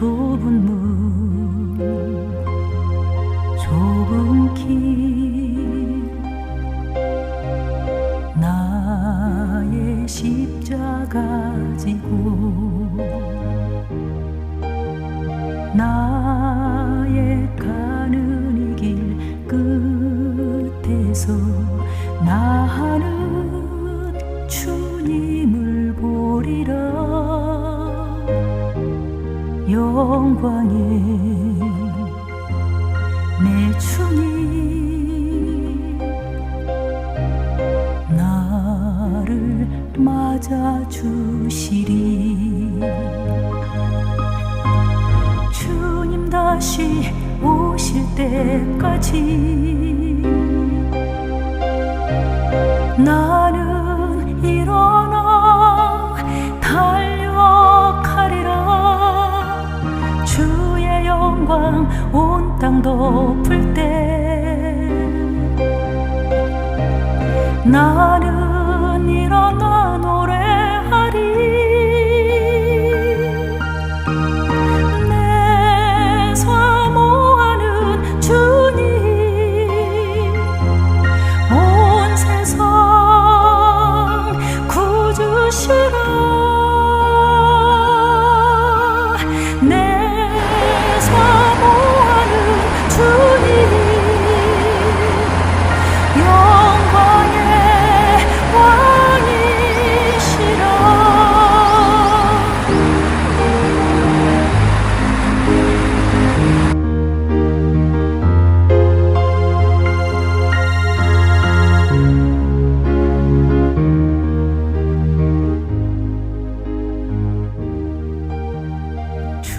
좁은 문 좁은 길. 나의 십자가 지고 영광의 내 주님 나를 맞아 주시리. 주님 다시 오실 때까지 땅 덮을 때 나는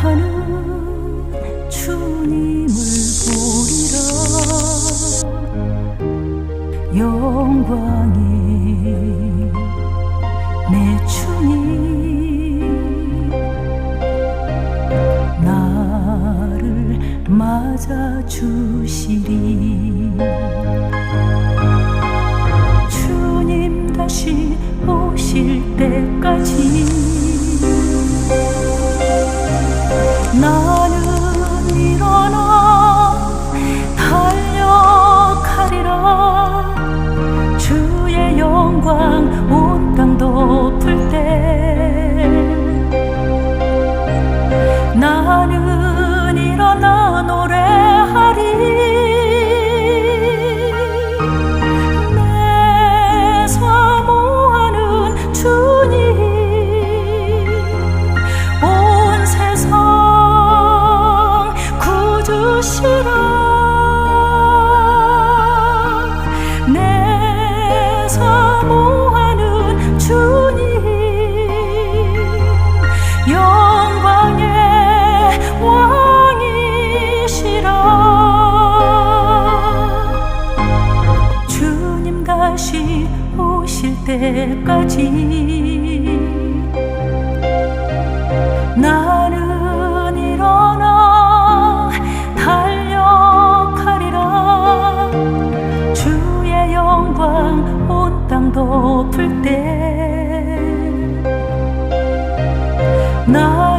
나 하는 주님을 보리라. 영광의 때까지. 나는 일어나 달려가리라. 주의 영광 온땅 덮을 때 나